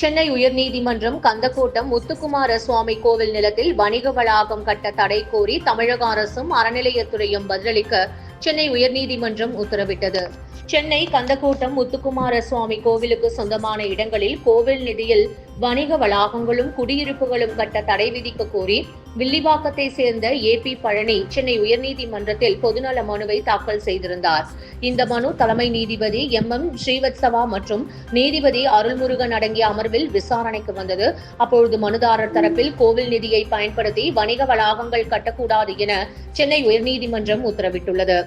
சென்னை உயர்நீதிமன்றம் கந்தக்கோட்டம் முத்துக்குமார சுவாமி கோவில் நிலத்தில் வணிக வளாகம் கட்ட தடை கோரி தமிழக அரசும் அறநிலையத்துறையும் பதிலளிக்க சென்னை உயர்நீதிமன்றம் உத்தரவிட்டது. சென்னை கந்தக்கோட்டம் முத்துக்குமார சுவாமி கோவிலுக்கு சொந்தமான இடங்களில் கோவில் நிதியில் வணிக வளாகங்களும் குடியிருப்புகளும் கட்ட தடை விதிக்க கோரி வில்லிவாக்கத்தை சேர்ந்த ஏ பி பழனி சென்னை உயர்நீதிமன்றத்தில் பொதுநல மனுவை தாக்கல் செய்திருந்தார். இந்த மனு தலைமை நீதிபதி எம். எம். ஸ்ரீவத்சவா மற்றும் நீதிபதி அருள்முருகன் அடங்கிய அமர்வில் விசாரணைக்கு வந்தது. அப்பொழுது மனுதாரர் தரப்பில் கோவில் நிதியை பயன்படுத்தி வணிக வளாகங்கள் கட்டக்கூடாது என சென்னை உயர்நீதிமன்றம் உத்தரவிட்டுள்ளது.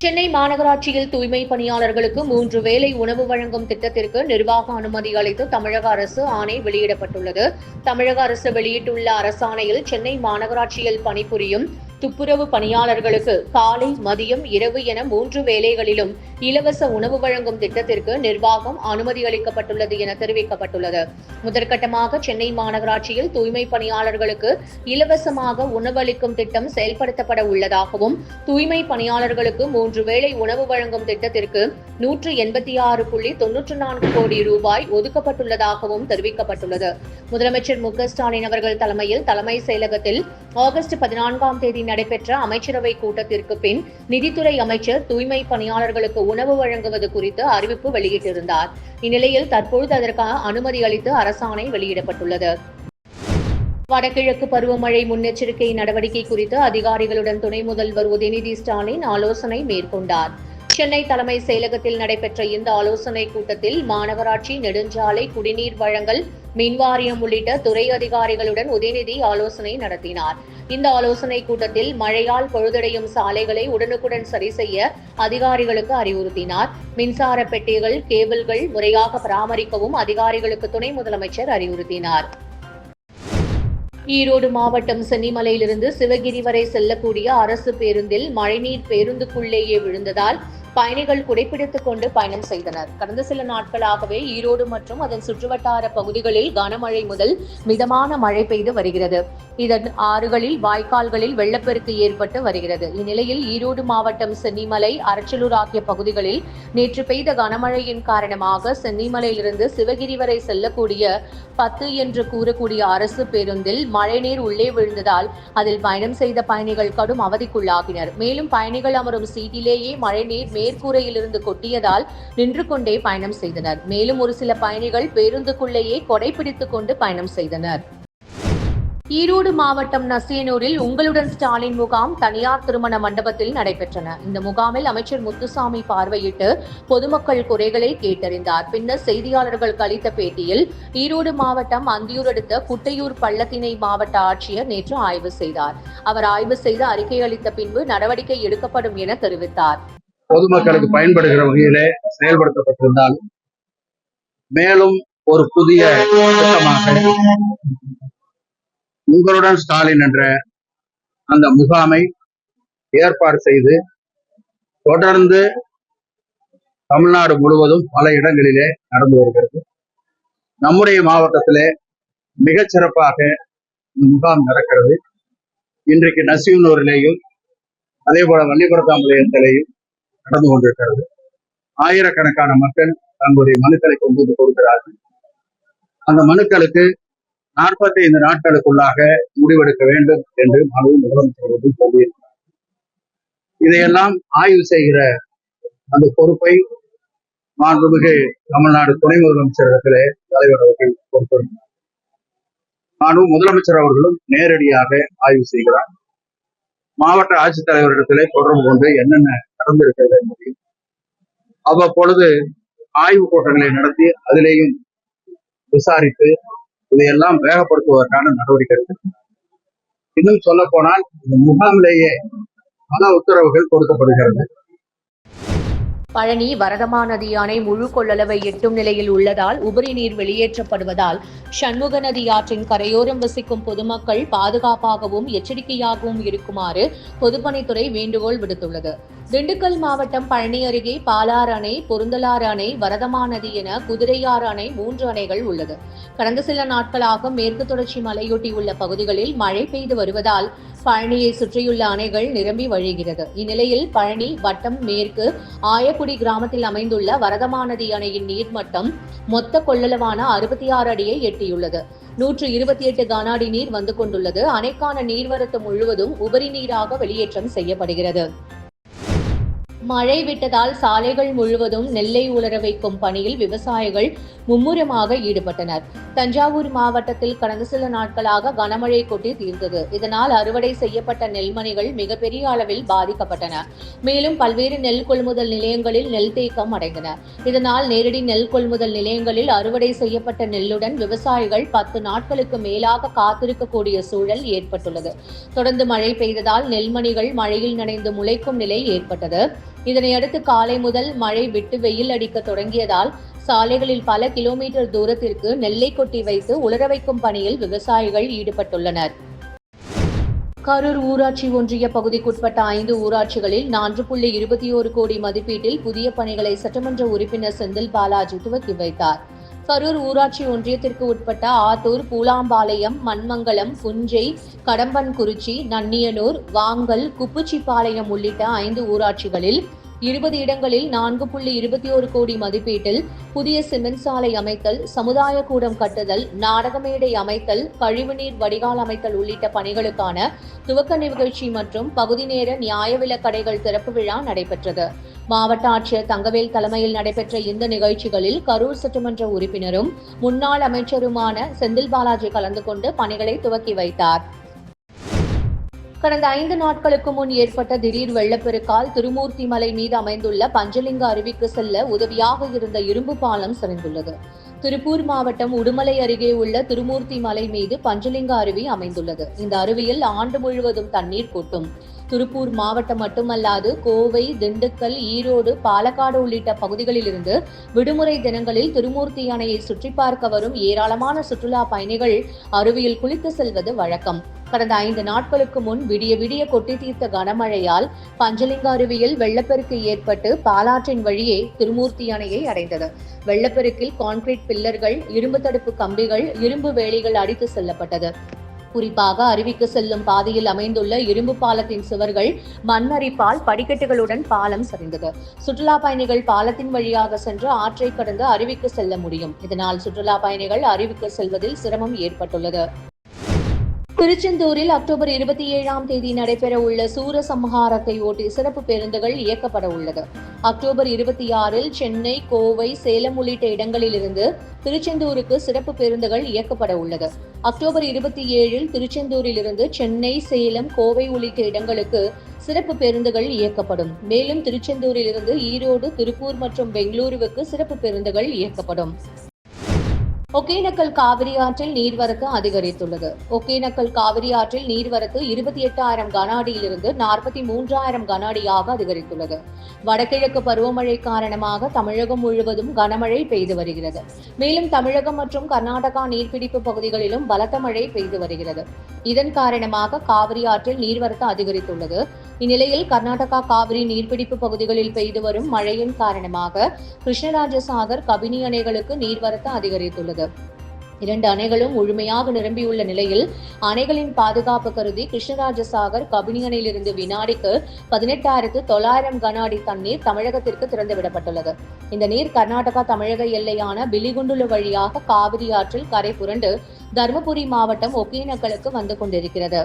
சென்னை மாநகராட்சியில் தூய்மை பணியாளர்களுக்கு மூன்று வேலை உணவு வழங்கும் திட்டத்திற்கு நிர்வாக அனுமதி அளித்து தமிழக அரசு ஆணை வெளியிடப்பட்டுள்ளது. தமிழக அரசு வெளியிட்டுள்ள அரசாணையில் சென்னை மாநகராட்சியில் பணிபுரியும் துப்புரவு பணியாளர்களுக்கு காலை மதியம் இரவு என மூன்று வேளைகளிலும் இலவச உணவு வழங்கும் திட்டத்திற்கு நிர்வாகம் அனுமதி அளிக்கப்பட்டுள்ளது என தெரிவிக்கப்பட்டுள்ளது. முதற்கட்டமாக சென்னை மாநகராட்சியில் தூய்மை பணியாளர்களுக்கு இலவசமாக உணவளிக்கும் திட்டம் செயல்படுத்தப்பட உள்ளதாகவும் தூய்மை பணியாளர்களுக்கு மூன்று வேளை உணவு வழங்கும் திட்டத்திற்கு நூற்று எண்பத்தி ஆறு புள்ளி தொன்னூற்று நான்கு கோடி ரூபாய் ஒதுக்கப்பட்டுள்ளதாகவும் தெரிவிக்கப்பட்டுள்ளது. முதலமைச்சர் மு க ஸ்டாலின் அவர்கள் தலைமையில் தலைமை செயலகத்தில் ஆகஸ்ட் பதினான்காம் தேதி நடைபெற்ற அமைச்சரவை கூட்டத்திற்கு பின் நிதித்துறை அமைச்சர் தூய்மை பணியாளர்களுக்கு உணவு வழங்குவது குறித்து அறிவிப்பு வெளியிட்டிருந்தார். இந்நிலையில் தற்பொழுது அதற்கான அனுமதி அளித்து அரசாணை வெளியிடப்பட்டுள்ளது. வடகிழக்கு பருவமழை முன்னெச்சரிக்கை நடவடிக்கை குறித்து அதிகாரிகளுடன் துணை முதல்வர் உதயநிதி ஸ்டாலின் ஆலோசனை மேற்கொண்டார். சென்னை தலைமை செயலகத்தில் நடைபெற்ற இந்த ஆலோசனை கூட்டத்தில் மாநகராட்சி நெடுஞ்சாலை குடிநீர் வழங்கல் மின்வாரியம் உள்ளிட்ட துறை அதிகாரிகளுடன் உதயநிதி ஆலோசனை நடத்தினார். இந்த ஆலோசனை கூட்டத்தில் மழையால் பழுதடையும் சாலைகளை உடனுக்குடன் சரி செய்ய அதிகாரிகளுக்கு அறிவுறுத்தினார். மின்சார பெட்டிகள் கேபிள்கள் முறையாக பராமரிக்கவும் அதிகாரிகளுக்கு துணை முதலமைச்சர் அறிவுறுத்தினார். ஈரோடு மாவட்டம் சென்னிமலையிலிருந்து சிவகிரி வரை செல்லக்கூடிய அரசு பேருந்தில் மழைநீர் பேருந்துக்குள்ளேயே விழுந்ததால் பயணிகள் குடைப்பிடித்துக் கொண்டு பயணம் செய்தனர். கடந்த சில நாட்களாகவே ஈரோடு மற்றும் அதன் சுற்றுவட்டார பகுதிகளில் கனமழை முதல் மிதமான மழை பெய்து வருகிறது. இதன் ஆறுகளில் வாய்க்கால்களில் வெள்ளப்பெருக்கு ஏற்பட்டு வருகிறது. இந்நிலையில் ஈரோடு மாவட்டம் சென்னிமலை அரச்சலூர் ஆகிய பகுதிகளில் நேற்று பெய்த கனமழையின் காரணமாக சென்னிமலையிலிருந்து சிவகிரி வரை செல்லக்கூடிய பத்து என்று கூறக்கூடிய அரசு பேருந்தில் மழைநீர் உள்ளே விழுந்ததால் அதில் பயணம் செய்த பயணிகள் கடும் அவதிக்குள்ளாகினர். மேலும் பயணிகள் அமரும் சீட்டிலேயே மழைநீர் மேற்கூரையிலிருந்து கொட்டியதால் நின்று கொண்டே பயணம் செய்தனர். மேலும் ஒரு சில பயணிகள் பேருந்துக்குள்ளேயே கொடை பிடித்துக் கொண்டு பயணம் செய்தனர். ஈரோடு மாவட்டம் நசியனூரில் உங்களுடன் ஸ்டாலின் முகாம் தனியார் திருமண மண்டபத்தில் நடைபெற்றன. இந்த முகாமில் அமைச்சர் முத்துசாமி பார்வையிட்டு பொதுமக்கள் குறைகளை கேட்டறிந்தார். பின்னர் செய்தியாளர்களுக்கு அளித்த பேட்டியில் ஈரோடு மாவட்டம் அந்தியூர் அடுத்த குட்டையூர் பள்ளத்திணை மாவட்ட ஆட்சியர் நேற்று ஆய்வு செய்தார். அவர் ஆய்வு செய்து அறிக்கை அளித்த பின்பு நடவடிக்கை எடுக்கப்படும் என தெரிவித்தார். பொதுமக்களுக்கு பயன்படுகிற வகையிலே செயல்படுத்தப்பட்டிருந்தால் மேலும் ஒரு புதிய திட்டமாக உங்களுடன் ஸ்டாலின் என்ற அந்த முகாமை ஏற்பாடு செய்து தொடர்ந்து தமிழ்நாடு முழுவதும் பல இடங்களிலே நடந்து வருகிறது. நம்முடைய மாவட்டத்திலே மிகச்சிறப்பாக இந்த முகாம் நடக்கிறது. இன்றைக்கு நசிவனூரிலேயும் அதே போல வள்ளிபுரத்தாம்பலையத்திலேயும் நடந்து கொண்டிருக்கிறது. ஆயிரக்கணக்கான மக்கள் தங்களுடைய மனுக்களை கொண்டு வந்து கொடுக்கிறார்கள். அந்த மனுக்களுக்கு நாற்பத்தி ஐந்து நாட்களுக்குள்ளாக முடிவெடுக்க வேண்டும் என்று மனு முதலமைச்சர் வந்து சொல்லியிருக்கிறார். இதையெல்லாம் ஆய்வு செய்கிற அந்த பொறுப்பை மாண்புமிகு தமிழ்நாடு துணை முதலமைச்சரிடத்திலே தலைவர் அவர்கள் கொடுத்திருந்தார் நானும் முதலமைச்சர் அவர்களும் நேரடியாக ஆய்வு செய்கிறார். மாவட்ட ஆட்சித்தலைவரிடத்திலே தொடர்பு கொண்டு என்னென்ன நடந்திருக்கிறது என்பதையும் அவ்வப்பொழுது ஆய்வு கூட்டங்களை நடத்தி அதிலேயும் விசாரித்து இதையெல்லாம் வேகப்படுத்துவதற்கான நடவடிக்கை இன்னும் சொல்ல போனால் இந்த முகாமிலேயே பல உத்தரவுகள் கொடுக்கப்படுகிறது. பழனி வரதமா நதி அணை முழு கொள்ளளவை எட்டும் நிலையில் உள்ளதால் உபரி நீர் வெளியேற்றப்படுவதால் சண்முக நதி ஆற்றின் கரையோரம் வசிக்கும் பொதுமக்கள் பாதுகாப்பாகவும் எச்சரிக்கையாகவும் இருக்குமாறு பொதுப்பணித்துறை வேண்டுகோள் விடுத்துள்ளது. திண்டுக்கல் மாவட்டம் பழனி அருகே பாலார் அணை பொருந்தலாறு அணை வரதமா நதி என குதிரையாறு அணை மூன்று அணைகள் உள்ளது. கடந்த சில நாட்களாக மேற்கு தொடர்ச்சி மலையொட்டி உள்ள பகுதிகளில் மழை பெய்து வருவதால் பழனியை சுற்றியுள்ள அணைகள் நிரம்பி வழிகிறது. இந்நிலையில் பழனி வட்டம் மேற்கு ஆயக்குடி கிராமத்தில் அமைந்துள்ள வரதமாநதி அணையின் நீர்மட்டம் மொத்த கொள்ளளவான அறுபத்தி ஆறு அடியை எட்டியுள்ளது. நூற்று இருபத்தி எட்டு கனாடி நீர் வந்து கொண்டுள்ளது. அணைக்கான நீர்வரத்து முழுவதும் உபரி நீராக வெளியேற்றம் செய்யப்படுகிறது. மழை விட்டதால் சாலைகள் முழுவதும் நெல்லை உலர வைக்கும் பணியில் விவசாயிகள் மும்முரமாக ஈடுபட்டனர். தஞ்சாவூர் மாவட்டத்தில் கடந்த சில நாட்களாக கனமழை கொட்டி தீர்ந்தது. இதனால் அறுவடை செய்யப்பட்ட நெல்மணிகள் மிகப்பெரிய அளவில் பாதிக்கப்பட்டன. மேலும் பல்வேறு நெல் கொள்முதல் நிலையங்களில் நெல் தேக்கம் அடைந்தன. இதனால் நேரடி நெல் கொள்முதல் நிலையங்களில் அறுவடை செய்யப்பட்ட நெல்லுடன் விவசாயிகள் பத்து நாட்களுக்கு மேலாக காத்திருக்கக்கூடிய சூழல் ஏற்பட்டுள்ளது. தொடர்ந்து மழை பெய்ததால் நெல்மணிகள் மழையில் நனைந்து முளைக்கும் நிலை ஏற்பட்டது. இதனையடுத்து காலை முதல் மழை விட்டு வெயில் அடிக்க தொடங்கியதால் சாலைகளில் பல கிலோமீட்டர் தூரத்திற்கு நெல்லை கொட்டி வைத்து உலர வைக்கும் பணியில் விவசாயிகள் ஈடுபட்டுள்ளனர். கரூர் ஊராட்சி ஒன்றிய பகுதிக்குட்பட்ட ஐந்து ஊராட்சிகளில் நான்கு புள்ளி இருபத்தி ஓரு கோடி மதிப்பீட்டில் புதிய பணிகளை சட்டமன்ற உறுப்பினர் செந்தில் பாலாஜி துவக்கி வைத்தார். கரூர் ஊராட்சி ஒன்றியத்திற்கு உட்பட்ட ஆத்தூர் பூலாம்பாளையம் மண்மங்கலம் புஞ்சை கடம்பன்குறிச்சி நன்னியனூர் வாங்கல் குப்புச்சிப்பாளையம் உள்ளிட்ட ஐந்து ஊராட்சிகளில் இருபது இடங்களில் நான்கு புள்ளி இருபத்தி ஒரு கோடி மதிப்பீட்டில் புதிய சிமெண்ட் சாலை அமைத்தல் சமுதாய கூடம் கட்டுதல் நாடகமேடை அமைத்தல் கழிவுநீர் வடிகால் அமைத்தல் உள்ளிட்ட பணிகளுக்கான துவக்க நிகழ்ச்சி மற்றும் பகுதி நேர நியாய விலக்கடைகள் திறப்பு விழா நடைபெற்றது. மாவட்ட ஆட்சியர் தங்கவேல் தலைமையில் நடைபெற்ற இந்த நிகழ்ச்சிகளில் கரூர் சட்டமன்ற உறுப்பினரும் முன்னாள் அமைச்சருமான செந்தில் பாலாஜி கலந்து கொண்டு பணிகளை துவக்கி வைத்தார். கடந்த ஐந்து நாட்களுக்கு முன் ஏற்பட்ட திடீர் வெள்ளப்பெருக்கால் திருமூர்த்தி மலை மீது அமைந்துள்ள பஞ்சலிங்க அருவிக்கு செல்ல உதவியாக இருந்த இரும்பு பாலம் சரிந்துள்ளது. திருப்பூர் மாவட்டம் உடுமலை அருகே உள்ள திருமூர்த்தி மலை மீது பஞ்சலிங்க அருவி அமைந்துள்ளது. இந்த அருவியில் ஆண்டு முழுவதும் தண்ணீர் கொட்டும். திருப்பூர் மாவட்டம் மட்டுமல்லாது கோவை திண்டுக்கல் ஈரோடு பாலக்காடு உள்ளிட்ட பகுதிகளிலிருந்து விடுமுறை தினங்களில் திருமூர்த்தி அணையை சுற்றி பார்க்க வரும் ஏராளமான சுற்றுலா பயணிகள் அருவியில் குளித்து செல்வது வழக்கம். கடந்த ஐந்து நாட்களுக்கு முன் விடிய விடிய கொட்டி தீர்த்த கனமழையால் பஞ்சலிங்க அருவியில் வெள்ளப்பெருக்கு ஏற்பட்டு பாலாற்றின் வழியே திருமூர்த்தி அணையை அடைந்தது. வெள்ளப்பெருக்கில் கான்கிரீட் பில்லர்கள் இரும்பு தடுப்பு கம்பிகள் இரும்பு வேலிகள் அடித்து செல்லப்பட்டது. குறிப்பாக அருவிக்கு செல்லும் பாதையில் அமைந்துள்ள இரும்பு பாலத்தின் சுவர்கள் மண்ணரிப்பால் படிக்கட்டுகளுடன் பாலம் சரிந்தது. சுற்றுலா பயணிகள் பாலத்தின் வழியாக சென்று ஆற்றை கடந்து அருவிக்கு செல்ல முடியும். இதனால் சுற்றுலா பயணிகள் அருவிக்கு செல்வதில் சிரமம் ஏற்பட்டுள்ளது. திருச்செந்தூரில் அக்டோபர் இருபத்தி ஏழாம் தேதி நடைபெற உள்ள சூரசம்ஹாரத்தை ஒட்டி சிறப்பு பேருந்துகள் இயக்கப்பட உள்ளது அக்டோபர் இருபத்தி ஆறில் சென்னை கோவை சேலம் உள்ளிட்ட இடங்களிலிருந்து திருச்செந்தூருக்கு சிறப்பு பேருந்துகள் இயக்கப்பட உள்ளது அக்டோபர் இருபத்தி ஏழில் திருச்செந்தூரிலிருந்து சென்னை சேலம் கோவை உள்ளிட்ட இடங்களுக்கு சிறப்பு பேருந்துகள் இயக்கப்படும். மேலும் திருச்செந்தூரிலிருந்து ஈரோடு திருப்பூர் மற்றும் பெங்களூருவுக்கு சிறப்பு பேருந்துகள் இயக்கப்படும். ஒகேனக்கல் காவிரி ஆற்றில் நீர்வரத்து அதிகரித்துள்ளது. ஒகேனக்கல் காவிரி ஆற்றில் நீர்வரத்து இருபத்தி எட்டாயிரம் கன அடியிலிருந்து நாற்பத்தி மூன்றாயிரம் கன அடியாக அதிகரித்துள்ளது. வடகிழக்கு பருவமழை காரணமாக தமிழகம் முழுவதும் கனமழை பெய்து வருகிறது. மேலும் தமிழகம் மற்றும் கர்நாடகா நீர்பிடிப்பு பகுதிகளிலும் பலத்த மழை பெய்து வருகிறது. இதன் காரணமாக காவிரி ஆற்றில் நீர்வரத்து அதிகரித்துள்ளது. இந்நிலையில் கர்நாடகா காவிரி நீர்பிடிப்பு பகுதிகளில் பெய்து வரும் மழையின் காரணமாக கிருஷ்ணராஜசாகர் கபினி அணைகளுக்கு நீர்வரத்து அதிகரித்துள்ளது. இரண்டு அணைகளும் முழுமையாக நிரம்பியுள்ள நிலையில் அணைகளின் பாதுகாப்பு கருதி கிருஷ்ணராஜசாகர் கபினி அணையிலிருந்து வினாடிக்கு பதினெட்டாயிரத்து தொள்ளாயிரம் கன அடி தண்ணீர் தமிழகத்திற்கு திறந்துவிடப்பட்டுள்ளது. இந்த நீர் கர்நாடகா தமிழக எல்லையான பிலிகுண்டுலு வழியாக காவிரி ஆற்றில் கரை புரண்டு தருமபுரி மாவட்டம் ஒகேனக்கலுக்கு வந்து கொண்டிருக்கிறது.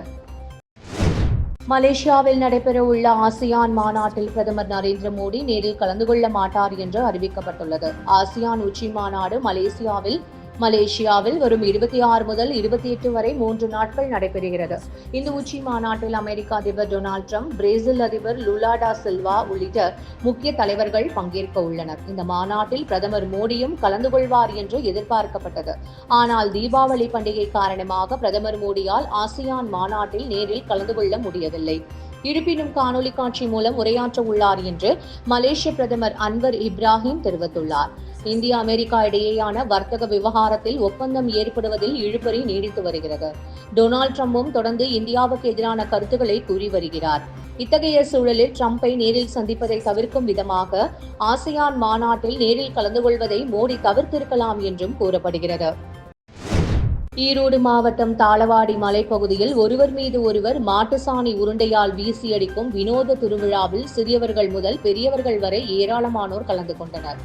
மலேசியாவில் நடைபெறவுள்ள ஆசியான் மாநாட்டில் பிரதமர் நரேந்திர மோடி நேரில் கலந்து கொள்ள மாட்டார் என்று அறிவிக்கப்பட்டுள்ளது. ஆசியான் உச்சி மாநாடு மலேசியாவில் மலேசியாவில் வரும் இருபத்தி ஆறு முதல் இருபத்தி எட்டு வரை மூன்று நாட்கள் நடைபெறுகிறது. இந்த உச்சி மாநாட்டில் அமெரிக்க அதிபர் டொனால்ட் ட்ரம்ப் பிரேசில் அதிபர் லுலாடா சில்வா உள்ளிட்ட முக்கிய தலைவர்கள் பங்கேற்க உள்ளனர். இந்த மாநாட்டில் பிரதமர் மோடியும் கலந்து கொள்வார் என்று எதிர்பார்க்கப்பட்டது. ஆனால் தீபாவளி பண்டிகை காரணமாக பிரதமர் மோடியால் ஆசியான் மாநாட்டில் நேரில் கலந்து கொள்ள முடியவில்லை. இருப்பினும் காணொலி காட்சி மூலம் உரையாற்ற உள்ளார் என்று மலேசிய பிரதமர் அன்வர் இப்ராஹிம் தெரிவித்துள்ளார். இந்தியா அமெரிக்கா இடையேயான வர்த்தக விவகாரத்தில் ஒப்பந்தம் ஏற்படுவதில் இழுபறி நீடித்து வருகிறது. டொனால்ட் ட்ரம்பும் தொடர்ந்து இந்தியாவுக்கு எதிரான கருத்துக்களை கூறி வருகிறார். இத்தகைய சூழலில் ட்ரம்பை நேரில் சந்திப்பதை தவிர்க்கும் விதமாக ஆசியான் மாநாட்டில் நேரில் கலந்து கொள்வதை மோடி தவிர்த்திருக்கலாம் என்றும் கூறப்படுகிறது. ஈரோடு மாவட்டம் தாளவாடி மலைப்பகுதியில் ஒருவர் மீது ஒருவர் மாட்டுசாணி உருண்டையால் வீசியடிக்கும் வினோத திருவிழாவில் சிறியவர்கள் முதல் பெரியவர்கள் வரை ஏராளமானோர் கலந்து கொண்டனர்.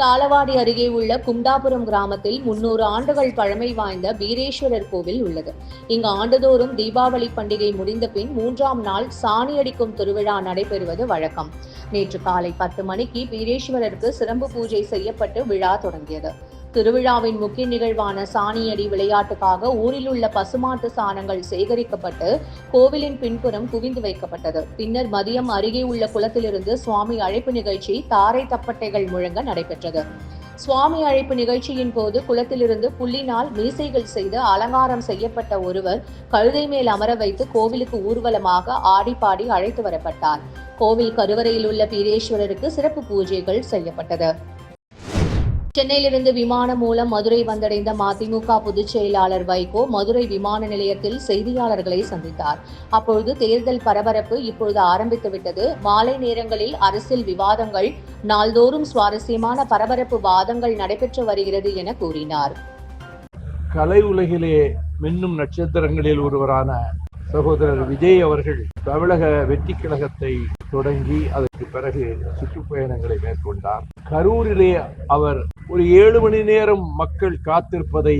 தாளவாடி அருகே உள்ள குண்டாபுரம் கிராமத்தில் முன்னூறு ஆண்டுகள் பழமை வாய்ந்த பீரேஸ்வரர் கோவில் உள்ளது. இங்கு ஆண்டுதோறும் தீபாவளி பண்டிகை முடிந்த பின் மூன்றாம் நாள் சாணி அடிக்கும் திருவிழா நடைபெறுவது வழக்கம். நேற்று காலை பத்து மணிக்கு பீரேஸ்வரருக்கு சிறப்பு பூஜை செய்யப்பட்டு விழா தொடங்கியது. திருவிழாவின் முக்கிய நிகழ்வான சாணியடி விளையாட்டுக்காக ஊரில் உள்ள பசுமாட்டு சாணங்கள் சேகரிக்கப்பட்டு கோவிலின் பின்புறம் குவிந்து வைக்கப்பட்டது. பின்னர் மதியம் அருகே உள்ள குளத்திலிருந்து சுவாமி அழைப்பு நிகழ்ச்சி தாரை தப்பட்டைகள் முழங்க நடைபெற்றது. சுவாமி அழைப்பு நிகழ்ச்சியின் போது குளத்திலிருந்து புள்ளினால் மீசைகள் செய்து அலங்காரம் செய்யப்பட்ட ஒருவர் கழுதை மேல் அமர வைத்து கோவிலுக்கு ஊர்வலமாக ஆடிப்பாடி அழைத்து வரப்பட்டார். கோவில் கருவறையில் உள்ள பீரேஸ்வரருக்கு சிறப்பு பூஜைகள் செய்யப்பட்டது. சென்னையிலிருந்து விமானம் மூலம் மதுரை வந்தடைந்த மதிமுக பொதுச் செயலாளர் வைகோ மதுரை விமான நிலையத்தில் செய்தியாளர்களை சந்தித்தார். அப்பொழுது தேர்தல் பரபரப்பு இப்பொழுது ஆரம்பித்துவிட்டது. மாலை நேரங்களில் அரசியல் விவாதங்கள் நாள்தோறும் சுவாரஸ்யமான பரபரப்பு வாதங்கள் நடைபெற்று வருகிறது என கூறினார். கலை உலகிலே மின்னும் நட்சத்திரங்களில் ஒருவரான சகோதரர் விஜய் அவர்கள் தமிழக வெற்றி கழகத்தை தொடங்கி அதற்கு பிறகு சுற்றுப்பயணங்களை மேற்கொண்டார். கரூரிலே அவர் ஒரு ஏழு மணி நேரம் மக்கள் காத்திருப்பதை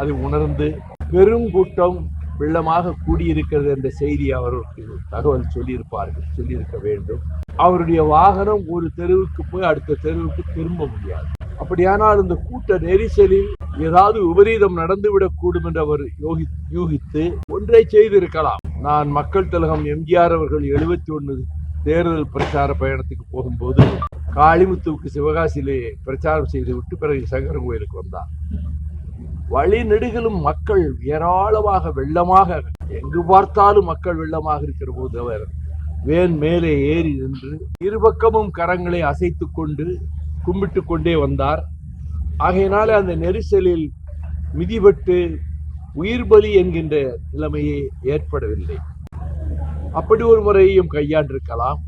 அது உணர்ந்து பெரும் கூட்டம் வெள்ளமாக கூடியிருக்கிறது என்ற செய்தி அவருக்கு தகவல் சொல்லியிருப்பார்கள் சொல்லியிருக்க வேண்டும். அவருடைய வாகனம் ஒரு தெருவுக்கு போய் அடுத்த தெருவுக்கு திரும்ப முடியாது. அப்படியானால் இந்த கூட்ட நெரிசலில் ஏதாவது விபரீதம் நடந்துவிடக்கூடும் என்று அவர் யோகி யூகித்து ஒன்றை செய்திருக்கலாம். நான் மக்கள் திலகம் எம்ஜிஆர் அவர்கள் எழுபத்தி ஒன்று தேர்தல் பிரச்சார பயணத்துக்கு போகும்போது காளிமுத்துவுக்கு சிவகாசியிலே பிரச்சாரம் செய்துவிட்டு பிறகு சங்கரன் கோயிலுக்கு வந்தார் வழி நெடுகிலும் மக்கள் ஏராளமாக வெள்ளமாக எங்கு பார்த்தாலும் மக்கள் வெள்ளமாக இருக்கிற போது அவர் வேன் மேலே ஏறி நின்று இருபக்கமும் கரங்களை அசைத்து கொண்டு கும்பிட்டு கொண்டே வந்தார். ஆகையினால அந்த நெரிசலில் மிதிபட்டு உயிர் பலி என்கின்ற நிலைமையே ஏற்படவில்லை. அப்படி ஒரு முறையையும் கையாண்டிருக்கலாம்.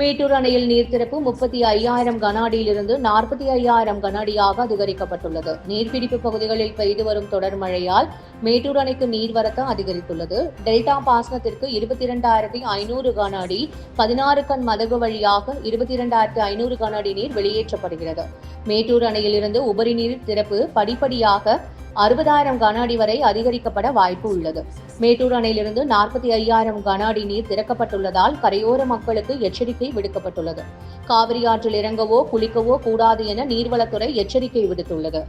மேட்டூர் அணையில் நீர் திறப்பு முப்பத்தி ஐயாயிரம் கன அடியிலிருந்து நாற்பத்தி ஐயாயிரம் கன அடியாக அதிகரிக்கப்பட்டுள்ளது. நீர்பிடிப்பு பகுதிகளில் பெய்து வரும் தொடர் மழையால் மேட்டூர் அணைக்கு நீர்வரத்து அதிகரித்துள்ளது. டெல்டா பாசனத்திற்கு இருபத்தி இரண்டாயிரத்தி ஐநூறு கன அடி பதினாறு கண் மதகு வழியாக இருபத்தி இரண்டாயிரத்தி ஐநூறு கன அடி நீர் வெளியேற்றப்படுகிறது. மேட்டூர் அணையிலிருந்து உபரி நீர் திறப்பு படிப்படியாக அறுபதாயிரம் கன அடி வரை அதிகரிக்கப்பட வாய்ப்பு உள்ளது. மேட்டூர் அணையிலிருந்து நாற்பத்தி ஐயாயிரம் கன அடி நீர் திறக்கப்பட்டுள்ளதால் கரையோர மக்களுக்கு எச்சரிக்கை விடுக்கப்பட்டுள்ளது. காவிரி ஆற்றில் இறங்கவோ குளிக்கவோ கூடாது என நீர்வளத்துறை எச்சரிக்கை விடுத்துள்ளது.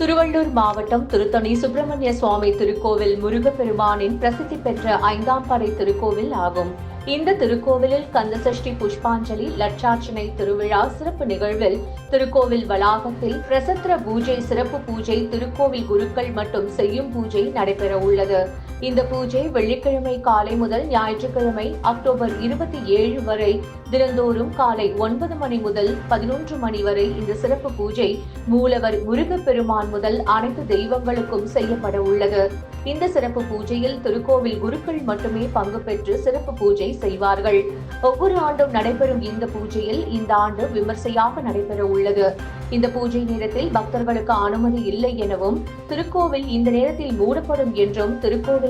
திருவள்ளூர் மாவட்டம் திருத்தணி சுப்பிரமணிய சுவாமி திருக்கோவில் முருகப்பெருமானின் பிரசித்தி பெற்ற ஐந்தாம் படை திருக்கோவில் ஆகும். இந்த திருக்கோவிலில் கந்தசஷ்டி புஷ்பாஞ்சலி லட்சார்ச்சனை திருவிழா சிறப்பு நிகழ்வில் திருக்கோவில் வளாகத்தில் பிரசத்திர பூஜை சிறப்பு பூஜை திருக்கோவில் குருக்கள் மட்டும் செய்யும் பூஜை நடைபெற உள்ளது. இந்த பூஜை வெள்ளிக்கிழமை காலை முதல் ஞாயிற்றுக்கிழமை அக்டோபர் இருபத்தி ஏழு வரை. தினந்தோறும் காலை ஒன்பது மணி முதல் பதினொன்று மணி வரை இந்த சிறப்பு பூஜை மூலவர் முருகப்பெருமான் முதல் அனைத்து தெய்வங்களுக்கும் செய்யப்பட உள்ளது. இந்த சிறப்பு பூஜையில் திருக்கோவில் குருக்கள் மட்டுமே பங்கு பெற்று சிறப்பு பூஜை செய்வார்கள். ஒவ்வொரு ஆண்டும் நடைபெறும் இந்த பூஜையில் இந்த ஆண்டு விமர்சையாக நடைபெற உள்ளது. இந்த பூஜை நேரத்தில் பக்தர்களுக்கு அனுமதி இல்லை எனவும் திருக்கோவில் இந்த நேரத்தில் மூடப்படும் என்றும் திருக்கோவில்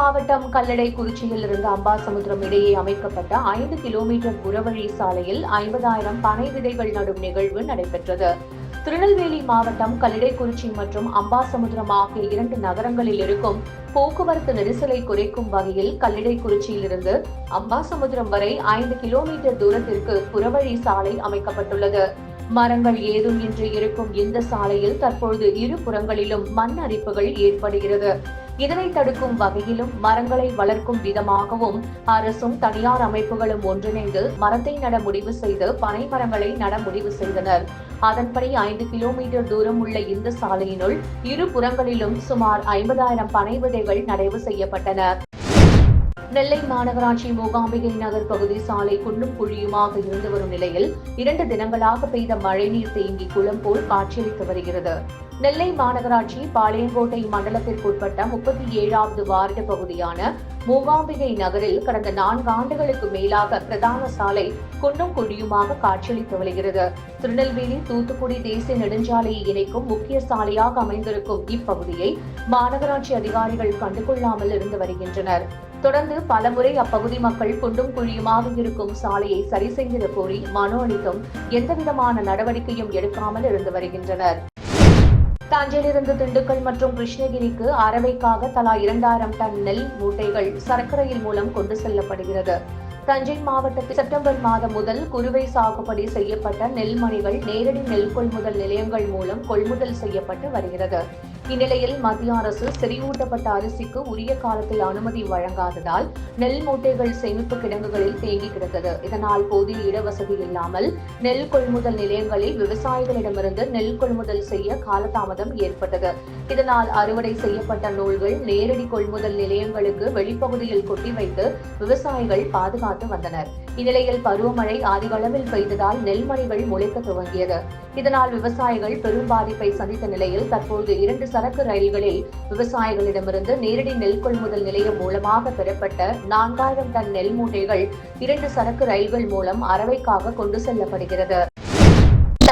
மாவட்டம் கல்லடை குறிச்சியில் இருந்து அம்பாசமுத்திரம் இடையே அமைக்கப்பட்ட ஐந்து கிலோமீட்டர் புறவழி சாலையில் ஐம்பதாயிரம் பனை விதைகள் நடும் நிகழ்வு நடைபெற்றது. திருநெல்வேலி மாவட்டம் கல்லடைக்குறிச்சி மற்றும் அம்பாசமுத்திரம் ஆகிய இரண்டு நகரங்களில் இருக்கும் போக்குவரத்து நெரிசலை குறைக்கும் வகையில் கல்லிடைக்குறிச்சியிலிருந்து அம்பாசமுத்திரம் வரை ஐந்து கிலோமீட்டர் தூரத்திற்கு புறவழி சாலை அமைக்கப்பட்டுள்ளது. மரங்கள் ஏதும் இன்றி இருக்கும் இந்த சாலையில் தற்பொழுது இரு புறங்களிலும் மண் அரிப்புகள் ஏற்படுகிறது. இதனை தடுக்கும் வகையிலும் மரங்களை வளர்க்கும் விதமாகவும் அரசும் தனியார் அமைப்புகளும் ஒன்றிணைந்து மரத்தை நட முடிவு செய்து பனை மரங்களை நட முடிவு செய்தனர். அதன்படி ஐந்து கிலோமீட்டர் தூரம் உள்ள இந்த சாலையினுள் இரு புறங்களிலும் சுமார் ஐம்பதாயிரம் பனை விதைகள் நடவு செய்யப்பட்டன. நெல்லை மாநகராட்சி மூகாம்பிகை நகர் பகுதி சாலை குண்டும் குழியுமாக இருந்து வரும் நிலையில் இரண்டு தினங்களாக பெய்த மழைநீர் தேங்கி குளம் போல் காட்சியளித்து வருகிறது. நெல்லை மாநகராட்சி பாளையங்கோட்டை மண்டலத்திற்குட்பட்ட முப்பத்தி ஏழாவது வார்டு பகுதியான மூகாம்பிகை நகரில் கடந்த நான்கு ஆண்டுகளுக்கு மேலாக பிரதான சாலை குண்டும் குழியுமாக காட்சியளித்து வருகிறது. திருநெல்வேலி தூத்துக்குடி தேசிய நெடுஞ்சாலையை இணைக்கும் முக்கிய சாலையாக அமைந்திருக்கும் இப்பகுதியை மாநகராட்சி அதிகாரிகள் கண்டுகொள்ளாமல் இருந்து வருகின்றனர். தொடர்ந்து பலமுறை அப்பகுதி மக்கள் குண்டும் குழியுமாக இருக்கும் சாலையை சரி செய்திட கோரி மனு அளித்தும் எந்தவிதமான நடவடிக்கையும் எடுக்காமல் இருந்து வருகின்றனர். தஞ்சையிலிருந்து திண்டுக்கல் மற்றும் கிருஷ்ணகிரிக்கு அரவைக்காக தலா இரண்டாயிரம் டன் நெல் மூட்டைகள் சரக்கு ரயில் மூலம் கொண்டு செல்லப்படுகிறது. தஞ்சை மாவட்டத்தில் செப்டம்பர் மாதம் முதல் குறுவை சாகுபடி செய்யப்பட்ட நெல்மணிகள் நேரடி நெல் கொள்முதல் நிலையங்கள் மூலம் கொள்முதல் செய்யப்பட்டு வருகிறது. இந்நிலையில் மத்திய அரசு செறிவூட்டப்பட்ட அரிசிக்கு உரிய காலத்தில் அனுமதி வழங்காததால் நெல் மூட்டைகள் சேமிப்பு கிடங்குகளில் தேங்கி கிடந்தது. இதனால் போதிய இடவசதி இல்லாமல் நெல் கொள்முதல் நிலையங்களில் விவசாயிகளிடமிருந்து நெல் கொள்முதல் செய்ய காலதாமதம் ஏற்பட்டது. இதனால் அறுவடை செய்யப்பட்ட நூல்கள் நேரடி கொள்முதல் நிலையங்களுக்கு வெளிப்பகுதியில் கொட்டி வைத்து விவசாயிகள் பாதுகாத்து வந்தனர். இந்நிலையில் பருவமழை அதிக அளவில் பெய்ததால் நெல்மணிகள் முளைக்க துவங்கியது. இதனால் விவசாயிகள் பெரும் பாதிப்பை சந்தித்த நிலையில் தற்போது இரண்டு சரக்கு ரயில்களில் விவசாயிகளிடமிருந்து நேரடி நெல் கொள்முதல் நிலையம் மூலமாக பெறப்பட்ட நான்காயிரம் டன் நெல் மூட்டைகள் இரண்டு சரக்கு ரயில்கள் மூலம் அரவைக்காக கொண்டு செல்லப்படுகிறது.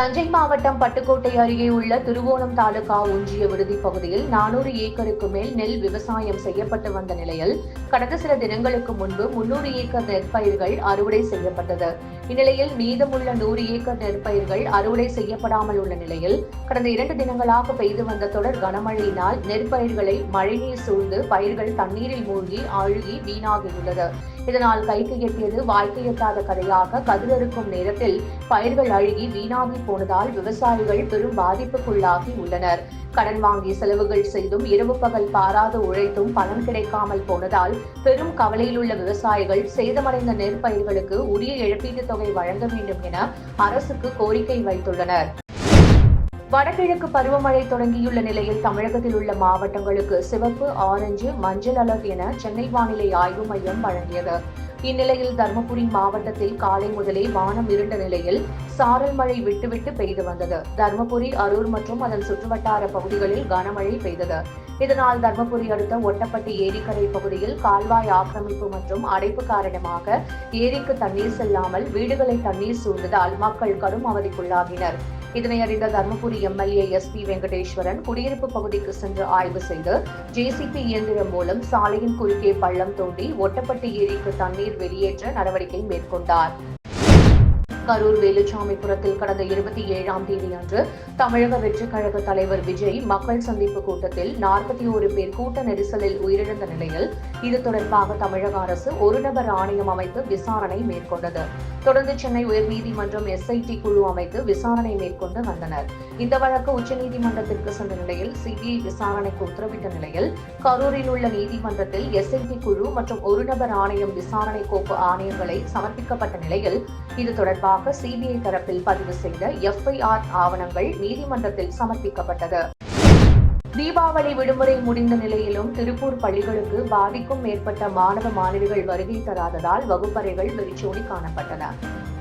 தஞ்சை மாவட்டம் பட்டுக்கோட்டை அருகே உள்ள திருவோணம் தாலுகா ஒன்றிய விடுதி பகுதியில் நானூறு ஏக்கருக்கு மேல் நெல் விவசாயம் செய்யப்பட்டு வந்த நிலையில் கடந்த சில தினங்களுக்கு முன்பு முன்னூறு ஏக்கர் நெற்பயிர்கள் அறுவடை செய்யப்பட்டது. இந்நிலையில் மீதமுள்ள நூறு ஏக்கர் நெற்பயிர்கள் அறுவடை செய்யப்படாமல் உள்ள நிலையில் கடந்த இரண்டு தினங்களாக பெய்து வந்த தொடர் கனமழையினால் நெற்பயிர்களை மழைநீர் சூழ்ந்து பயிர்கள் தண்ணீரில் மூழ்கி அழுகி வீணாகியுள்ளது. இதனால் கைக்கு எட்டியது வாய்க்கு எட்டாத கதையாக கதிரறுக்கும் நேரத்தில் பயிர்கள் அழுகி வீணாகி போனதால் விவசாயிகள் பெரும் பாதிப்புக்குள்ளாகி உள்ளனர். கடன் வாங்கி செலவுகள் செய்தும் இரவு பகல் பாராது உழைத்தும் பலன் கிடைக்காமல் போனதால் பெரும் கவலையில் உள்ள விவசாயிகள் சேதமடைந்த நெற்பயிர்களுக்கு உரிய இழப்பீட்டுத் தொகை வழங்க வேண்டும் என அரசுக்கு கோரிக்கை வைத்துள்ளனர். வடகிழக்கு பருவமழை தொடங்கியுள்ள நிலையில் தமிழகத்தில் உள்ள மாவட்டங்களுக்கு சிவப்பு ஆரஞ்சு மஞ்சள் அலர்ட் என சென்னை வானிலை ஆய்வு மையம் வழங்கியது. இந்நிலையில் தருமபுரி மாவட்டத்தில் காலை முதலே வானம் இருண்ட நிலையில் சாரல் மழை விட்டுவிட்டு பெய்து வந்தது. தருமபுரி அரூர் மற்றும் அதன் சுற்றுவட்டார பகுதிகளில் கனமழை பெய்தது. இதனால் தர்மபுரி அடுத்த ஒட்டப்பட்டி ஏரிக்கரை பகுதியில் கால்வாய் ஆக்கிரமிப்பு மற்றும் அடைப்பு காரணமாக ஏரிக்கு தண்ணீர் செல்லாமல் வீடுகளை தண்ணீர் சூழ்ந்ததால் மக்கள் கடும் அவதிக்குள்ளாகினர். இதனை அறிந்த Dharmapuri MLA S P Venkateswaran குடியிருப்பு பகுதிக்கு சென்று ஆய்வு செய்து ஜேசிபி இயந்திரம் மூலம் சாலையின் குறுக்கே பள்ளம் தோண்டி ஒட்டப்பட்டி ஏரிக்கு தண்ணீர் வெளியேற்ற நடவடிக்கை மேற்கொண்டார். கரூர் வேலுச்சாமிபுரத்தில் கடந்த இருபத்தி ஏழாம் தேதி அன்று தமிழக வெற்றிக் கழக தலைவர் விஜய் மக்கள் சந்திப்பு கூட்டத்தில் நாற்பத்தி ஒரு பேர் கூட்ட நெரிசலில் உயிரிழந்த நிலையில் இது தொடர்பாக தமிழக அரசு ஒரு நபர் ஆணையம் அமைத்து விசாரணை மேற்கொண்டது. தொடர்ந்து சென்னை உயர்நீதிமன்றம் எஸ்ஐடி குழு அமைத்து விசாரணை மேற்கொண்டு வந்தனர். இந்த வழக்கு உச்சநீதிமன்றத்திற்கு சென்ற நிலையில் சிபிஐ விசாரணைக்கு உத்தரவிட்ட நிலையில் கரூரில் உள்ள நீதிமன்றத்தில் எஸ்ஐடி குழு மற்றும் ஒரு நபர் ஆணையம் விசாரணை கோப்பு ஆணையங்களை சமர்ப்பிக்கப்பட்ட நிலையில் இது தொடர்பாக சிபிஐ தரப்பில் பதிவு செய்த எஃப்ஐஆர் ஆவணங்கள் நீதிமன்றத்தில் சமர்ப்பிக்கப்பட்டது. தீபாவளி விடுமுறை முடிந்த நிலையிலும் திருப்பூர் பள்ளிகளுக்கு பாதிக்கும் மேற்பட்ட மாணவ மாணவிகள் வருகை தராததால் வகுப்பறைகள் வெறிச்சோடி காணப்பட்டன.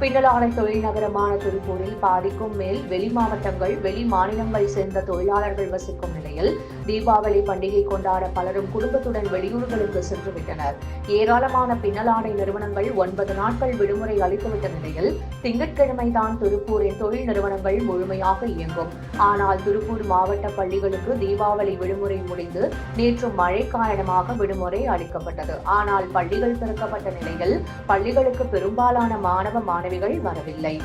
பின்னலாடை தொழில்நகரமான திருப்பூரில் பாதிக்கும் மேல் வெளி மாவட்டங்கள் வெளி மாநிலங்கள் சேர்ந்த தொழிலாளர்கள் வசிக்கும் நிலையில் தீபாவளி பண்டிகை கொண்டாட பலரும் குடும்பத்துடன் வெளியூர்களுக்கு சென்று விட்டனர் ஏராளமான பின்னலாடை நிறுவனங்கள் ஒன்பது நாட்கள் விடுமுறை அளித்துவிட்ட நிலையில் திங்கட்கிழமை தான் திருப்பூரின் தொழில் நிறுவனங்கள் முழுமையாக இயங்கும். ஆனால் திருப்பூர் மாவட்ட பள்ளிகளுக்கு தீபாவளி விடுமுறை முடிந்து நேற்று மழை காரணமாக விடுமுறை அளிக்கப்பட்டது. ஆனால் பள்ளிகள் திறக்கப்பட்ட நிலையில் பள்ளிகளுக்கு பெரும்பாலான மாணவ பதவிகள் வரவில்லை.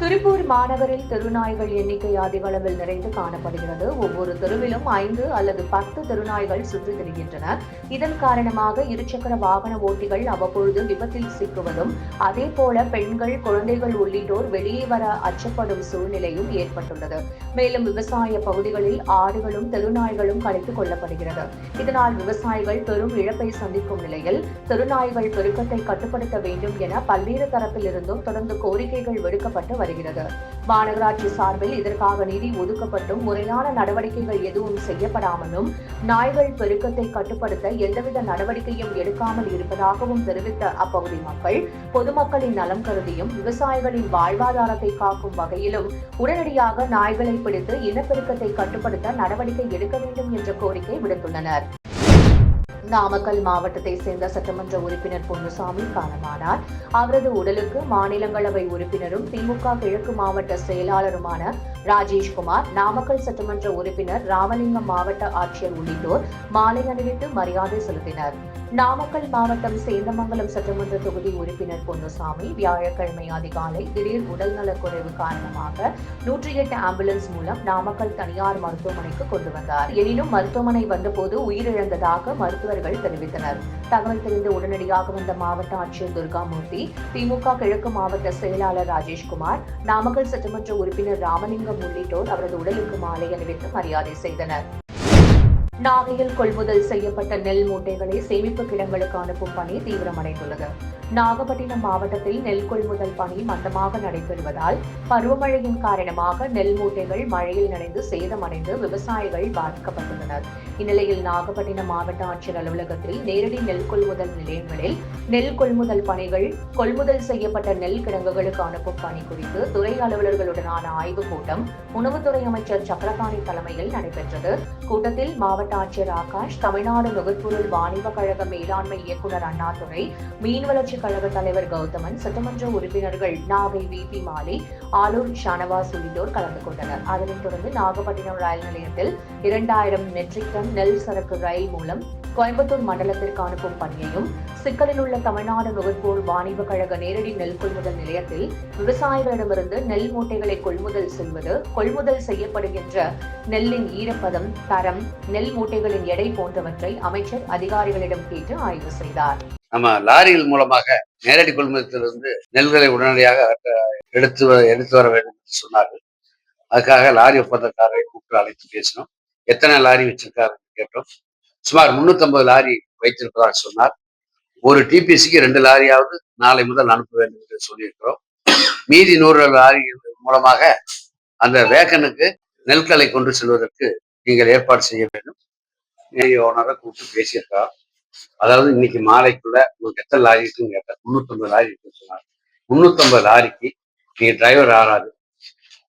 திருப்பூர் மாநகரில் தெருநாய்கள் எண்ணிக்கை அதிக அளவில் நிறைந்து காணப்படுகிறது. ஒவ்வொரு தெருவிலும் ஐந்து அல்லது பத்து தெருநாய்கள் சுற்றித் திரிகின்றன. இதன் காரணமாக இருசக்கர வாகன ஓட்டிகள் அவ்வப்பொழுது விபத்தில் சிக்குவதும் அதே போல பெண்கள் குழந்தைகள் உள்ளிட்டோர் வெளியே வர அச்சப்படும் சூழ்நிலையும் ஏற்பட்டுள்ளது. மேலும் விவசாய பகுதிகளில் ஆடுகளும் தெருநாய்களும் கலைத்துக் கொள்ளப்படுகிறது. இதனால் விவசாயிகள் பெரும் இழப்பை சந்திக்கும் நிலையில் தெருநாய்கள் பெருக்கத்தை கட்டுப்படுத்த வேண்டும் என பல்வேறு தரப்பில் இருந்தும் தொடர்ந்து கோரிக்கைகள் விடுக்கப்பட்டு வருகிறது மாநகராட்சி சார்பில் இதற்காக நிதி ஒதுக்கப்பட்டும் முறையான நடவடிக்கைகள் எதுவும் செய்யப்படாமலும் நாய்கள் பெருக்கத்தை கட்டுப்படுத்த எந்தவித நடவடிக்கையும் எடுக்காமல் இருப்பதாகவும் தெரிவித்த அப்பகுதி மக்கள் பொதுமக்களின் நலம் கருதியும் விவசாயிகளின் வாழ்வாதாரத்தை காக்கும் வகையிலும் உடனடியாக நாய்களை பிடித்து இனப்பெருக்கத்தை கட்டுப்படுத்த நடவடிக்கை எடுக்க வேண்டும் என்ற கோரிக்கை விடுத்துள்ளனர். நாமக்கல் மாவட்டத்தை சேர்ந்த சட்டமன்ற உறுப்பினர் பொன்னுசாமி காலமானார். அவரது உடலுக்கு மாநிலங்களவை உறுப்பினரும் திமுக கிழக்கு மாவட்ட செயலாளருமான ராஜேஷ்குமார் நாமக்கல் சட்டமன்ற உறுப்பினர் ராமலிங்கம் மாவட்ட ஆட்சியர் உள்ளிட்டோர் மாலை அணிவித்து மரியாதை செலுத்தினர். நாமக்கல் மாவட்டம் சேந்தமங்கலம் சட்டமன்ற தொகுதி உறுப்பினர் பொன்னுசாமி வியாழக்கிழமை அதிகாலை திடீர் உடல்நலக் குறைவு காரணமாக நூற்றி எட்டு ஆம்புலன்ஸ் மூலம் நாமக்கல் தனியார் மருத்துவமனைக்கு கொண்டு வந்தார். எனினும் மருத்துவமனை வந்தபோது உயிரிழந்ததாக மருத்துவர்கள் தெரிவித்தனர். தகவல் தெரிந்து உடனடியாக வந்த மாவட்ட ஆட்சியர் துர்காமூர்த்தி திமுக கிழக்கு மாவட்ட செயலாளர் ராஜேஷ்குமார் நாமக்கல் சட்டமன்ற உறுப்பினர் ராமலிங்கம் உள்ளிட்டோர் அவரது உடலுக்கு மாலை அணிவித்து மரியாதை செய்தனர். நாகையில் கொள்முதல் செய்யப்பட்ட நெல் மூட்டைகளை சேமிப்பு கிடங்களுக்கு அனுப்பும் பணி தீவிரமடைந்துள்ளது. நாகப்பட்டினம் மாவட்டத்தில் நெல் கொள்முதல் பணி மந்தமாக நடைபெறுவதால் பருவமழையின் காரணமாக நெல் மூட்டைகள் மழையில் நனைந்து சேதமடைந்து விவசாயிகள் பாதிக்கப்பட்டுள்ளனர். இந்நிலையில் நாகப்பட்டினம் மாவட்ட ஆட்சியர் அலுவலகத்தில் நேரடி நெல் கொள்முதல் நிலையங்களில் நெல் கொள்முதல் பணிகள் கொள்முதல் செய்யப்பட்ட நெல் கிடங்குகளுக்கு அனுப்பும் பணி குறித்து துறை அலுவலர்களுடனான ஆய்வுக் கூட்டம் உணவுத்துறை அமைச்சர் சக்கரபாணி தலைமையில் நடைபெற்றது. கூட்டத்தில் மாவட்ட மாவட்ட ஆட்சியர் ஆகாஷ் தமிழ்நாடு நுகர்பொருள் வாணிப கழக மேலாண்மை இயக்குநர் அண்ணாதுரை மீன் வளர்ச்சி கழக தலைவர் கௌதமன் சட்டமன்ற உறுப்பினர்கள் நாகை வி பி மாலி ஆலூர் ஷானவாஸ் உள்ளிட்டோர் கலந்து கொண்டனர். அதனைத் தொடர்ந்து நாகப்பட்டினம் ரயில் நிலையத்தில் இரண்டாயிரம் மெட்ரிக் டன் நெல் சரக்கு ரயில் மூலம் கோயம்புத்தூர் மண்டலத்திற்கு அனுப்பும் பணியையும் சிக்கலில் உள்ள தமிழ்நாடு நுகர்வோர் வாணிப கழக நேரடி நெல் கொள்முதல் நிலையத்தில் விவசாயிகளிடமிருந்து நெல் மூட்டைகளை கொள்முதல் செல்வது கொள்முதல் செய்யப்படுகின்ற நெல்லின் ஈரப்பதம் தரம் நெல் மூட்டைகளின் எடை போன்றவற்றை அமைச்சர் அதிகாரிகளிடம் கேட்டு ஆய்வு செய்தார். நம்ம லாரிகள் மூலமாக நேரடி கொள்முதலிருந்து நெல்களை உடனடியாக எடுத்து எடுத்து வர வேண்டும் என்று சொன்னார்கள். அதுக்காக லாரி ஒப்பந்தக்காரரை கூப்பிட்டு அழைத்து பேசினோம். எத்தனை லாரி வச்சிருக்காரு கேட்டோம். சுமார் 350 லாரி வைத்திருப்பதாக சொன்னார். ஒரு டிபிசிக்கு ரெண்டு லாரியாவது நாளை முதல் அனுப்ப வேண்டும் என்று சொல்லியிருக்கிறோம். மீதி நூறு லாரி மூலமாக அந்த வேகனுக்கு நெல்களை கொண்டு செல்வதற்கு நீங்கள் ஏற்பாடு செய்ய வேண்டும். ஓனரை கூப்பிட்டு பேசியிருக்கா. அதாவது இன்னைக்கு மாலைக்குள்ள உங்களுக்கு எத்தனை லாரி இருக்குன்னு கேட்டேன் முந்நூற்றம்பது லாரி இருக்குன்னு சொன்னார் முந்நூற்றம்பது லாரிக்கு நீங்க டிரைவர் ஆறாது.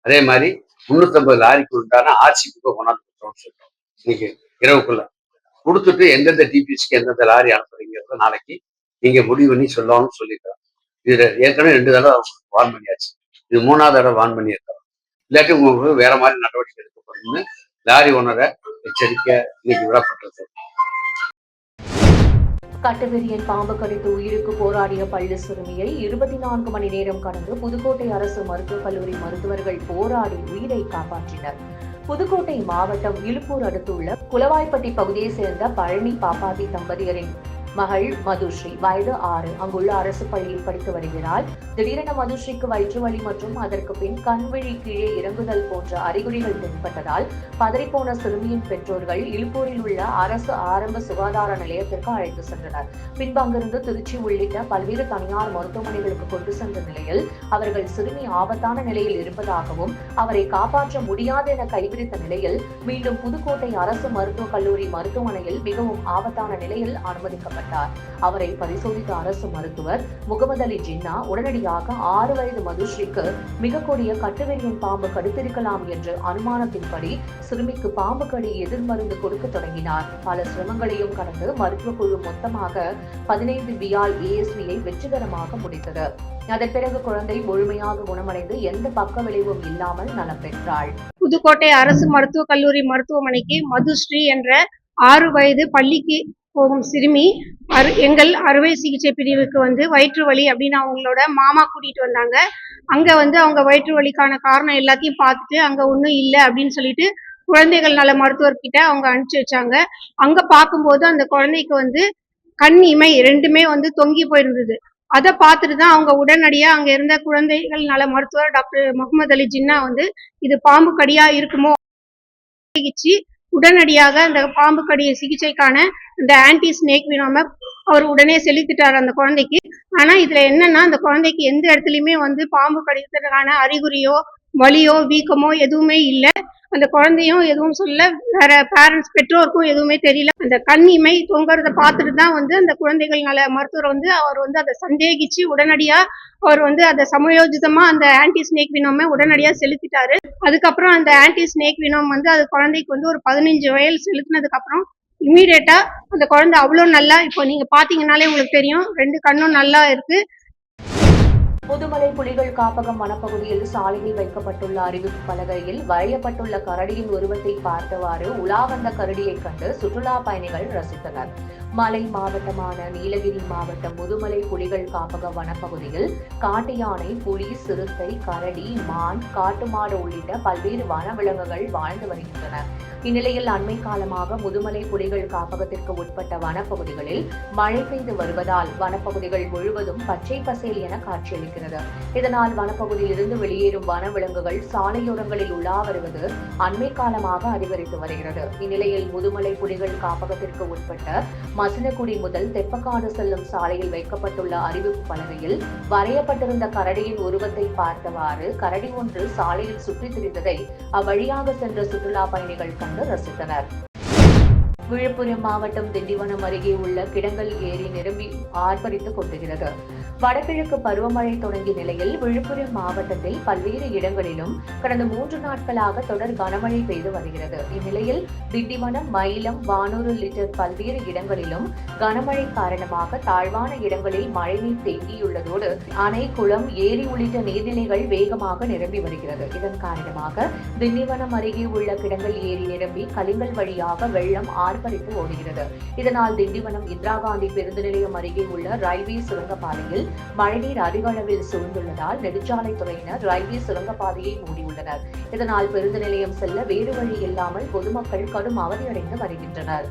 அதே மாதிரி முந்நூற்றம்பது லாரிக்கு உண்டான ஆர்சி புக்கை கொண்டாந்து கொடுத்தோம்னு சொல்லிட்டோம். இன்னைக்கு இரவுக்குள்ள. கொடுத்துட்டு எந்தெந்த டிபிஎஸ்க்கு எந்தெந்த லாரி அனுப்புறீங்கிறத நாளைக்கு நீங்க முடிவு பண்ணி சொல்லணும்னு சொல்லியிருக்கிறோம் இதுல ஏற்கனவே ரெண்டு தடவை அவங்களுக்கு வார்ன் பண்ணியாச்சு. இது மூணாவது தடவை வார்ன் பண்ணியிருக்கிறோம் இல்லாட்டி உங்களுக்கு வேற மாதிரி நடவடிக்கை எடுக்கப்படும்னு லாரி ஓனரை எச்சரிக்கை இன்னைக்கு விடப்பட்டது. கட்டுவிரியன் பாம்பு கடித்து உயிருக்கு போராடிய பள்ளி சிறுமியை இருபத்தி நான்கு மணி நேரம் கடந்து புதுக்கோட்டை அரசு மருத்துவக் கல்லூரி மருத்துவர்கள் போராடி உயிரை காப்பாற்றினர். புதுக்கோட்டை மாவட்டம் இழுப்பூர் அடுத்துள்ள குலவாய்ப்பட்டி பகுதியைச் சேர்ந்த பழனி பாப்பாத்தி தம்பதியரின் மகள் மதுஸ்ரீ. வயது ஆறு. அங்குள்ள அரசு பள்ளியில் படித்து வருகிறாள். திடீரென மதுஸ்ரீக்கு வயிற்று வலி மற்றும் அதற்கு பின் கண்விழி கீழே இறங்குதல் போன்ற அறிகுறிகள் தென்பட்டதால் பதறிப்போன சிறுமியின் பெற்றோர்கள் இழுப்பூரில் உள்ள அரசு ஆரம்ப சுகாதார நிலையத்திற்கு அழைத்து சென்றனர். பின்பு அங்கிருந்து திருச்சி உள்ளிட்ட பல்வேறு தனியார் மருத்துவமனைகளுக்கு கொண்டு சென்ற நிலையில் அவர்கள் சிறுமி ஆபத்தான நிலையில் இருப்பதாகவும் அவரை காப்பாற்ற முடியாது என கைவிரித்த நிலையில் மீண்டும் புதுக்கோட்டை அரசு மருத்துவக் கல்லூரி மருத்துவமனையில் மிகவும் ஆபத்தான நிலையில் அனுமதிக்கப்பட்டார் அவரை பரிசோதித்த அரசு மருத்துவர் முகமது அலி ஜின்னா உடனடியாக ஆறு வயது மதுஸ்ரீக்கு மிக கொடிய கட்டுவெறியின் பாம்பு கடித்திருக்கலாம் என்று அனுமானத்தின்படி சிறுமிக்கு பாம்பு கடி எதிர்மருந்து கொடுக்க தொடங்கினார். பல சிரமங்களையும் கடந்து மருத்துவ குழு மொத்தமாக பதினைந்து பியால் ஏஎஸ்வியை வெற்றிகரமாக முடித்தது. அதன் பிறகு குழந்தை முழுமையாக குணமடைந்து எந்த பக்க விளைவும் இல்லாமல் நலம் பெற்றாள். புதுக்கோட்டை அரசு மருத்துவக் கல்லூரி மருத்துவமனைக்கு மதுஸ்ரீ என்ற ஆறு வயது பள்ளிக்கு போகும் சிறுமி அரு எங்கள் அறுவை சிகிச்சை பிரிவுக்கு வந்து வயிற்று வலி அப்படின்னு அவங்களோட மாமா கூட்டிகிட்டு வந்தாங்க. அங்கே வந்து அவங்க வயிற்று வலிக்கான காரணம் எல்லாத்தையும் பார்த்துட்டு அங்கே ஒன்றும் இல்லை அப்படின்னு சொல்லிட்டு குழந்தைகள் நல மருத்துவர்கிட்ட அவங்க அனுப்பிச்சி வச்சாங்க. அங்கே பார்க்கும்போது அந்த குழந்தைக்கு வந்து கண் இமை ரெண்டுமே வந்து தொங்கி போயிருந்தது. அதை பார்த்துட்டு தான் அவங்க உடனடியாக அங்கே இருந்த குழந்தைகள் நல மருத்துவர் டாக்டர் முகமது அலி ஜின்னா வந்து இது பாம்பு கடியாக இருக்குமோ? சிகிச்சு உடனடியாக அந்த பாம்பு கடி சிகிச்சைக்கான இந்த ஆன்டி ஸ்னேக் வினோம அவர் உடனே செலுத்திட்டார் அந்த குழந்தைக்கு. ஆனா இதுல என்னன்னா அந்த குழந்தைக்கு எந்த இடத்துலயுமே வந்து பாம்பு கடிக்கிறதுக்கான அறிகுறியோ வலியோ வீக்கமோ எதுவுமே இல்லை. அந்த குழந்தையும் எதுவும் சொல்ல வேற பேரண்ட்ஸ் பெற்றோருக்கும் எதுவுமே தெரியல. அந்த கண் இமை தொங்குறத பார்த்துட்டு தான் வந்து அந்த குழந்தைகள் நல மருத்துவர் வந்து அவர் வந்து அதை சந்தேகிச்சு உடனடியா அவர் வந்து அதை சமயோஜிதமா அந்த ஆன்டி ஸ்னேக் வினோமை உடனடியா செலுத்திட்டாரு. அதுக்கப்புறம் அந்த ஆன்டி ஸ்னேக் வினோம் வந்து அது குழந்தைக்கு வந்து ஒரு பதினஞ்சு வயல் செலுத்தினதுக்கு அப்புறம் இம்மீடியட்டா அந்த குழந்தை அவ்வளோ நல்லா இப்போ நீங்க பாத்தீங்கன்னாலே உங்களுக்கு தெரியும் ரெண்டு கண்ணும் நல்லா இருக்கு. புதுமலை புலிகள் காப்பகம் வனப்பகுதியில் சாலையில் வைக்கப்பட்டுள்ள அறிவிப்பு பலகையில் வரையப்பட்டுள்ள கரடியின் உருவத்தை பார்த்தவாறு உலா வந்த கரடியைக் கண்டு சுற்றுலா பயணிகள் ரசித்தனர். மலை மாவட்டமான நீலகிரி மாவட்டம் முதுமலை புலிகள் காப்பக வனப்பகுதியில் காட்டு யானை புலி சிறுத்தை கரடி மான் காட்டு மாடு உள்ளிட்ட பல்வேறு வனவிலங்குகள் வாழ்ந்து வருகின்றன. இந்நிலையில் அண்மை காலமாக முதுமலை புலிகள் காப்பகத்திற்கு உட்பட்ட வனப்பகுதிகளில் மழை பெய்து வருவதால் வனப்பகுதிகள் முழுவதும் பச்சை பசேல் என காட்சியளிக்கிறது. இதனால் வனப்பகுதியில் இருந்து வெளியேறும் வனவிலங்குகள் சாலையோரங்களில் உலா வருவது அண்மை காலமாக அதிகரித்து வருகிறது. இந்நிலையில் முதுமலை புலிகள் காப்பகத்திற்கு உட்பட்ட மசினகுடி முதல் தெப்பக்காடு செல்லும் சாலையில் வைக்கப்பட்டுள்ள அறிவிப்பு பலகையில் வரையப்பட்டிருந்த கரடியின் உருவத்தை பார்த்தவாறு கரடி ஒன்று சாலையில் சுற்றித் திரிந்ததை அவ்வழியாக சென்ற சுற்றுலா பயணிகள் கண்டு ரசித்தனர். விழுப்புரம் மாவட்டம் திண்டிவனம் அருகே உள்ள கிடங்கல் ஏரி நிரம்பி ஆர்ப்பரித்துக் கொண்டுகிறது வடகிழக்கு பருவமழை தொடங்கிய நிலையில் விழுப்புரம் மாவட்டத்தில் பல்வேறு இடங்களிலும் கடந்த மூன்று நாட்களாக தொடர் கனமழை பெய்து வருகிறது. இந்நிலையில் திண்டிவனம் மயிலம் வானூர் உள்ளிட்ட பல்வேறு இடங்களிலும் கனமழை காரணமாக தாழ்வான இடங்களில் மழைநீர் தேங்கியுள்ளதோடு அணை குளம் ஏரி உள்ளிட்ட நீர்நிலைகள் வேகமாக நிரம்பி வருகிறது. இதன் காரணமாக திண்டிவனம் அருகே உள்ள கிடங்கல் ஏரி நிரம்பி கலிங்கல் வழியாக வெள்ளம் ஆர்ப்பரித்து ஓடுகிறது. இதனால் திண்டிவனம் இந்திரா காந்தி பேருந்து நிலையம் அருகே உள்ள ரயில்வே சுரங்கப்பாதையில் மழைநீர் அதிக அளவில் சூழ்ந்துள்ளதால் நெடுஞ்சாலைத்துறையினர் ரயில்வே சுரங்கப்பாதையை மூடியுள்ளனர். இதனால் பேருந்து நிலையம் செல்ல வேறு வழி இல்லாமல் பொதுமக்கள் கடும் அவதியடைந்து வருகின்றனர்.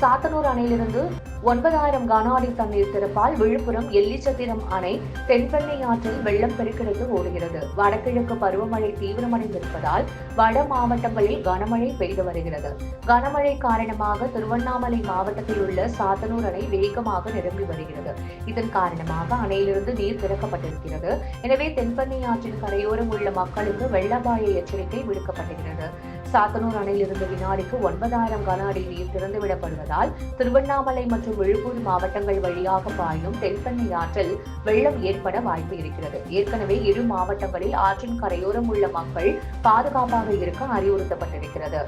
சாத்தனூர் அணையிலிருந்து ஒன்பதாயிரம் கன அடி தண்ணீர் திறப்பால் விழுப்புரம் எல்லிச்சத்திரம் அணை தென்பெண்ணை ஆற்றில் வெள்ளம் பெருக்கெடுத்து ஓடுகிறது. வடகிழக்கு பருவமழை தீவிரமடைந்திருப்பதால் வட மாவட்டங்களில் கனமழை பெய்து வருகிறது. கனமழை காரணமாக திருவண்ணாமலை மாவட்டத்தில் உள்ள சாத்தனூர் அணை வேகமாக நிரம்பி வருகிறது. இதன் காரணமாக அணையிலிருந்து நீர் திறக்கப்பட்டிருக்கிறது. எனவே தென்பெண்ணை ஆற்றின் கரையோரம் உள்ள மக்களுக்கு வெள்ள அபாய எச்சரிக்கை விடுக்கப்பட்டிருக்கிறது. சாத்தனூர் அணையிலிருந்து வினாடிக்கு ஒன்பதாயிரம் கன அடி நீர் திறந்துவிடப்படுவதால் திருவண்ணாமலை மற்றும் விழுப்புரம் மாவட்டங்கள் வழியாக பாயும் தென்பெண்ணை ஆற்றில் வெள்ளம் ஏற்பட வாய்ப்பு இருக்கிறது. ஏற்கனவே இரு மாவட்டங்களில் ஆற்றின் கரையோரம் உள்ள மக்கள் பாதுகாப்பாக இருக்க அறிவுறுத்தப்பட்டிருக்கிறது.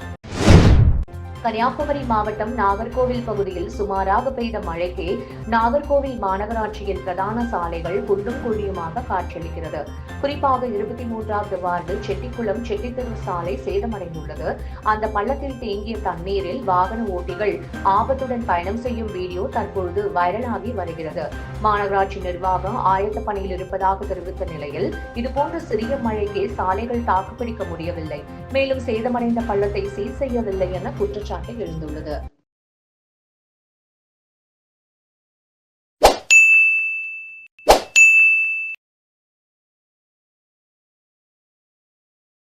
கன்னியாகுமரி மாவட்டம் நாகர்கோவில் பகுதியில் சுமாராக பெய்த மழைக்கு நாகர்கோவில் மாநகராட்சியின் பிரதான சாலைகள் குண்டும் குழியுமாக காற்றளிக்கிறது குறிப்பாக இருபத்தி மூன்றாவது வார்டு செட்டிக்குளம் செட்டித்தெரு சாலை சேதமடைந்துள்ளது. அந்த பள்ளத்தில் தேங்கிய தண்ணீரில் வாகன ஓட்டிகள் ஆபத்துடன் பயணம் செய்யும் வீடியோ தற்பொழுது வைரலாகி வருகிறது. மாநகராட்சி நிர்வாகம் ஆயத்த பணியில் இருப்பதாக தெரிவித்த நிலையில் இதுபோன்ற சிறிய மழைக்கே சாலைகள் தாக்குப்பிடிக்க முடியவில்லை. மேலும் சேதமடைந்த பள்ளத்தை சீர் செய்யவில்லை என குற்றச்சாட்டு எழுந்துள்ளது